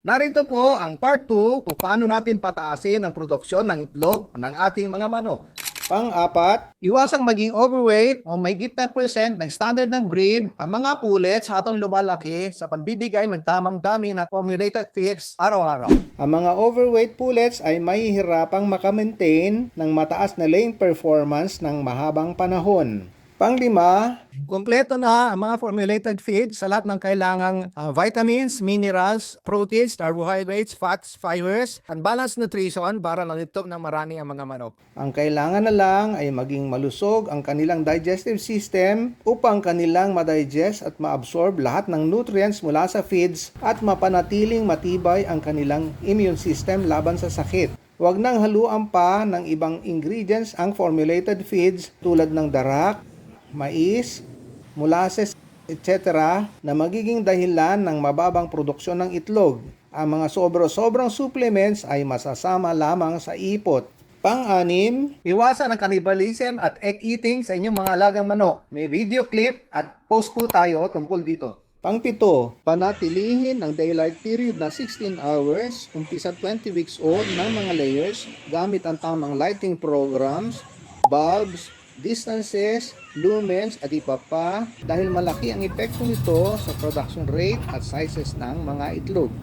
Narito po ang part 2 kung paano natin pataasin ang produksyon ng itlog ng ating mga manok. Pang-apat, iwasang maging overweight o may 10% ng standard ng breed ang mga pullets hatong lumalaki sa pagbibigay ng tamang dami ng formulated feeds araw-araw. Ang mga overweight pullets ay mahihirapang makamaintain ng mataas na laying performance ng mahabang panahon. Panglima, kumpleto na ang mga formulated feeds sa lahat ng kailangang ah, vitamins, minerals, proteins, carbohydrates, fats, fibers, and balanced nutrition para nalitog ng marami ang mga manok. Ang kailangan na lang ay maging malusog ang kanilang digestive system upang kanilang madigest at maabsorb lahat ng nutrients mula sa feeds at mapanatiling matibay ang kanilang immune system laban sa sakit. Huwag nang haluan pa ng ibang ingredients ang formulated feeds tulad ng darak, mais, molasses, etc. na magiging dahilan ng mababang produksyon ng itlog. Ang mga sobro-sobrang supplements ay masasama lamang sa ipot. Pang-anim, iwasan ang cannibalism at egg eating sa inyong mga alagang manok. May video clip at post po tayo tungkol dito. Pangpito, panatilihin ang daylight period na 16 hours, umpisa 20 weeks old ng mga layers gamit ang tamang lighting programs, bulbs, distances, lumens at iba pa dahil malaki ang epekto nito sa production rate at sizes ng mga itlog.